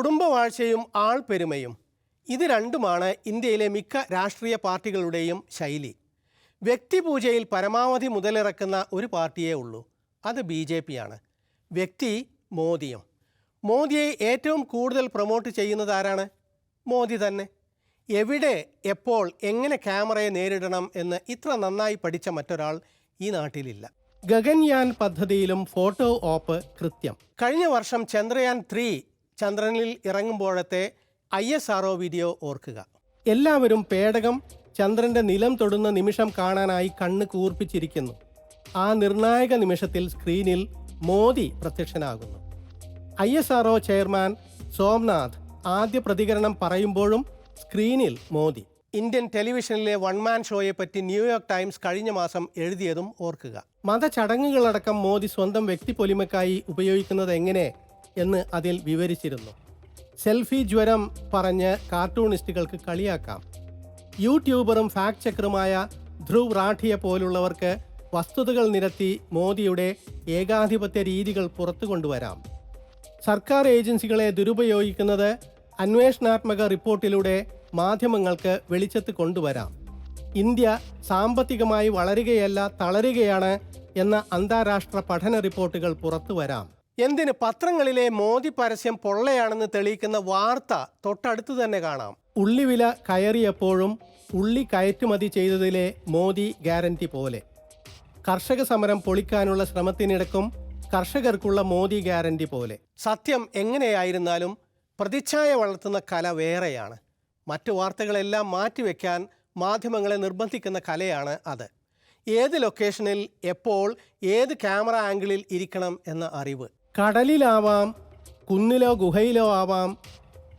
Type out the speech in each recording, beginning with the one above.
കുടുംബവാഴ്ചയും ആൾപ്പെരുമയും ഇത് രണ്ടുമാണ് ഇന്ത്യയിലെ മിക്ക രാഷ്ട്രീയ പാർട്ടികളുടെയും ശൈലി. വ്യക്തിപൂജയിൽ പരമാവധി മുതലിറക്കുന്ന ഒരു പാർട്ടിയേ ഉള്ളൂ. അത് ബി ജെ പിയാണ്. വ്യക്തി മോദിയും. മോദിയെ ഏറ്റവും കൂടുതൽ പ്രൊമോട്ട് ചെയ്യുന്നത് ആരാണ്? മോദി തന്നെ. എവിടെ എപ്പോൾ എങ്ങനെ ക്യാമറയെ നേരിടണം എന്ന് ഇത്ര നന്നായി പഠിച്ച മറ്റൊരാൾ ഈ നാട്ടിലില്ല. ഗഗൻയാൻ പദ്ധതിയിലും ഫോട്ടോ ഓപ്പ് കൃത്യം. കഴിഞ്ഞ വർഷം ചന്ദ്രയാൻ ത്രീ ചന്ദ്രനിൽ ഇറങ്ങുമ്പോഴത്തെ ഐ എസ് ആർ വീഡിയോ ഓർക്കുക. എല്ലാവരും പേടകം ചന്ദ്രന്റെ നിലം തൊടുന്ന നിമിഷം കാണാനായി കണ്ണ് കൂർപ്പിച്ചിരിക്കുന്നു. ആ നിർണായക നിമിഷത്തിൽ സ്ക്രീനിൽ Modi പ്രത്യക്ഷനാകുന്നു. I S R chairman Somnath ആദ്യ പ്രതികരണം പറയുമ്പോഴും സ്ക്രീനിൽ മോദി. ഇന്ത്യൻ ടെലിവിഷനിലെ വൺമാൻ ഷോയെ പറ്റി ന്യൂയോർക്ക് ടൈംസ് കഴിഞ്ഞ മാസം എഴുതിയതും ഓർക്കുക. മതചടങ്ങുകളടക്കം മോദി സ്വന്തം വ്യക്തി പൊലിമക്കായി ഉപയോഗിക്കുന്നത് എങ്ങനെ? എന്ന് അതിൽ വിവരിച്ചിരുന്നു. സെൽഫി ജ്വരം പറഞ്ഞ് കാർട്ടൂണിസ്റ്റുകൾക്ക് കളിയാക്കാം. യൂട്യൂബറും ഫാക്ട് ചെക്കറുമായ ധ്രുവ് റാഠിയെ പോലുള്ളവർക്ക് വസ്തുതകൾ നിരത്തി മോദിയുടെ ഏകാധിപത്യ രീതികൾ പുറത്തു കൊണ്ടുവരാം. സർക്കാർ ഏജൻസികളെ ദുരുപയോഗിക്കുന്നത് അന്വേഷണാത്മക റിപ്പോർട്ടിലൂടെ മാധ്യമങ്ങൾക്ക് വെളിച്ചത്ത് കൊണ്ടുവരാം. ഇന്ത്യ സാമ്പത്തികമായി വളരുകയല്ല തളരുകയാണ് എന്ന അന്താരാഷ്ട്ര പഠന റിപ്പോർട്ടുകൾ പുറത്തു വരാം. എന്തിന് പത്രങ്ങളിലെ മോദി പരസ്യം പൊള്ളയാണെന്ന് തെളിയിക്കുന്ന വാർത്ത തൊട്ടടുത്ത് തന്നെ കാണാം. ഉള്ളിവില കയറിയപ്പോഴും ഉള്ളി കയറ്റുമതി ചെയ്തതിലെ മോദി ഗ്യാരണ്ടി പോലെ. കർഷക സമരം പൊളിക്കാനുള്ള ശ്രമത്തിനിടക്കും കർഷകർക്കുള്ള മോദി ഗ്യാരണ്ടി പോലെ. സത്യം എങ്ങനെയായിരുന്നാലും പ്രതിച്ഛായ വളർത്തുന്ന കല വേറെയാണ്. മറ്റു വാർത്തകളെല്ലാം മാറ്റിവെക്കാൻ മാധ്യമങ്ങളെ നിർബന്ധിക്കുന്ന കലയാണ് അത്. ഏത് ലൊക്കേഷനിൽ എപ്പോൾ ഏത് ക്യാമറ ആംഗിളിൽ ഇരിക്കണം എന്ന അറിവ്. കടലിലാവാം കുന്നിലോ ഗുഹയിലോ ആവാം.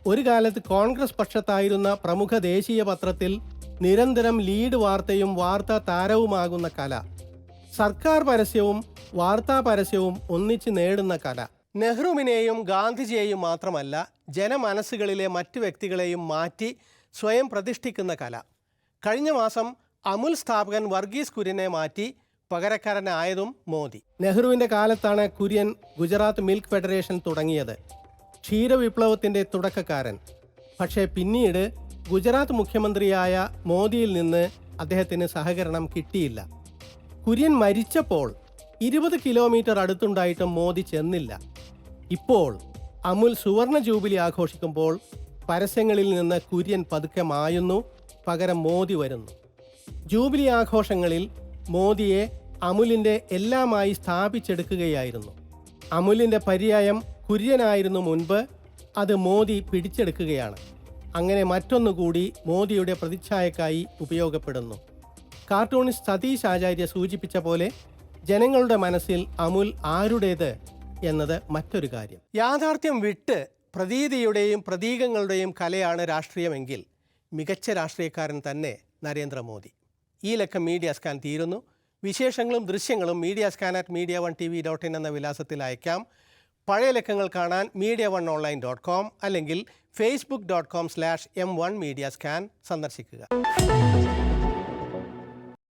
ഒരു കാലത്ത് കോൺഗ്രസ് പക്ഷത്തായിരുന്ന പ്രമുഖ ദേശീയ പത്രത്തിൽ നിരന്തരം ലീഡ് വാർത്തയും വാർത്താ താരവുമാകുന്ന കല. സർക്കാർ പരസ്യവും വാർത്താ പരസ്യവും ഒന്നിച്ച് നേടുന്ന കല. നെഹ്റുവിനെയും ഗാന്ധിജിയെയും മാത്രമല്ല ജനമനസ്സുകളിലെ മറ്റു വ്യക്തികളെയും മാറ്റി സ്വയം പ്രതിഷ്ഠിക്കുന്ന കല. കഴിഞ്ഞ മാസം അമുൽ സ്ഥാപകൻ വർഗീസ് കുര്യനെ മാറ്റി പകരക്കാരനായതും മോദി. നെഹ്റുവിന്റെ കാലത്താണ് കുര്യൻ ഗുജറാത്ത് മിൽക്ക് ഫെഡറേഷൻ തുടങ്ങിയത്. ക്ഷീരവിപ്ലവത്തിന്റെ തുടക്കക്കാരൻ. പക്ഷേ പിന്നീട് ഗുജറാത്ത് മുഖ്യമന്ത്രിയായ മോദിയിൽ നിന്ന് അദ്ദേഹത്തിന് സഹകരണം കിട്ടിയില്ല. കുര്യൻ മരിച്ചപ്പോൾ ഇരുപത് കിലോമീറ്റർ അടുത്തുണ്ടായിട്ടും മോദി ചെന്നില്ല. ഇപ്പോൾ അമുൽ സുവർണ ജൂബിലി ആഘോഷിക്കുമ്പോൾ പരസ്യങ്ങളിൽ നിന്ന് കുര്യൻ പതുക്കെ മായുന്നു പകരം മോദി വരുന്നു. ജൂബിലി ആഘോഷങ്ങളിൽ മോദിയെ അമുലിന്റെ എല്ലാമായി സ്ഥാപിച്ചെടുക്കുകയായിരുന്നു. അമുലിന്റെ പര്യായം കുര്യനായിരുന്നു മുൻപ് അത് മോദി പിടിച്ചെടുക്കുകയാണ്. അങ്ങനെ മറ്റൊന്നുകൂടി മോദിയുടെ പ്രതിച്ഛായക്കായി ഉപയോഗപ്പെടുന്നു. കാർട്ടൂണിസ്റ്റ് സതീഷ് ആചാര്യ സൂചിപ്പിച്ച പോലെ ജനങ്ങളുടെ മനസ്സിൽ അമുൽ ആരുടേത് എന്നത് മറ്റൊരു കാര്യം. യാഥാർത്ഥ്യം വിട്ട് പ്രതീതിയുടെയും പ്രതീകങ്ങളുടെയും കലയാണ് രാഷ്ട്രീയമെങ്കിൽ മികച്ച രാഷ്ട്രീയക്കാരൻ തന്നെ നരേന്ദ്രമോദി. ഈ ലക്കം മീഡിയ സ്കാൻ തീരുന്നു. വിശേഷങ്ങളും ദൃശ്യങ്ങളും Media Scan at Media One T V dot in എന്ന വിലാസത്തിൽ അയക്കാം. പഴയ ലക്കങ്ങൾ കാണാൻ Media One online dot com അല്ലെങ്കിൽ Facebook dot com slash M One Media Scan സന്ദർശിക്കുക.